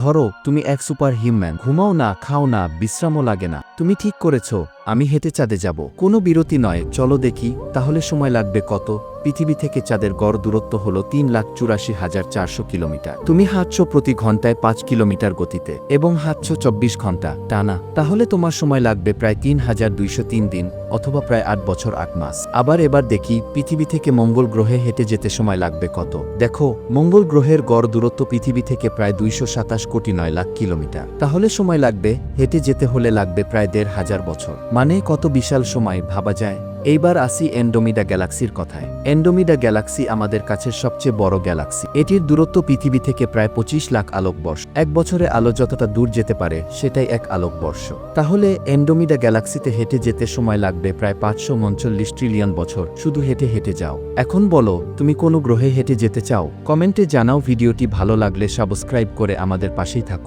ধরো, তুমি এক সুপার হিউম্যান ঘুমাও না, খাও না, বিশ্রামও লাগে না। তুমি ঠিক করেছ, আমি হেঁটে চাঁদে যাব। কোনো বিরতি নয়, চলো দেখি, তাহলে সময় লাগবে কত? পৃথিবী থেকে চাঁদের গড় দূরত্ব হল তিন লাখ চুরাশি হাজার চারশো কিলোমিটার। তুমি হাঁটছ প্রতি ঘন্টায় পাঁচ কিলোমিটার গতিতে এবং হাঁটছ চব্বিশ ঘণ্টা, টানা। তাহলে তোমার সময় লাগবে প্রায় তিন হাজার দুইশো তিন দিন অথবা প্রায় আট বছর আট মাস। আবার এবার দেখি, পৃথিবী থেকে মঙ্গল গ্রহে হেঁটে যেতে সময় লাগবে কত। দেখো, মঙ্গল গ্রহের গড় দূরত্ব পৃথিবী থেকে প্রায় দুইশো সাতাশ কোটি নয় লাখ কিলোমিটার। তাহলে সময় লাগবে, হেঁটে যেতে হলে লাগবে প্রায় দেড় হাজার বছর। মানে কত বিশাল সময়, ভাবা যায়? এইবার আসি এন্ডোমিডা গ্যালাক্সির কথায়। এন্ডোমিডা গ্যালাক্সি আমাদের কাছের সবচেয়ে বড় গ্যালাক্সি। এটির দূরত্ব পৃথিবী থেকে প্রায় পঁচিশ লাখ আলোকবর্ষ। এক বছরে আলো যতটা দূর যেতে পারে, সেটাই এক আলোকবর্ষ। তাহলে এন্ডোমিডা গ্যালাক্সিতে হেঁটে যেতে সময় লাগবে প্রায় পাঁচশো উনচল্লিশ ট্রিলিয়ন বছর। শুধু হেঁটে হেঁটে যাও। এখন বলো, তুমি কোনো গ্রহে হেঁটে যেতে চাও? কমেন্টে জানাও ভিডিওটি ভালো লাগলে সাবস্ক্রাইব করে আমাদের পাশেই থাকো।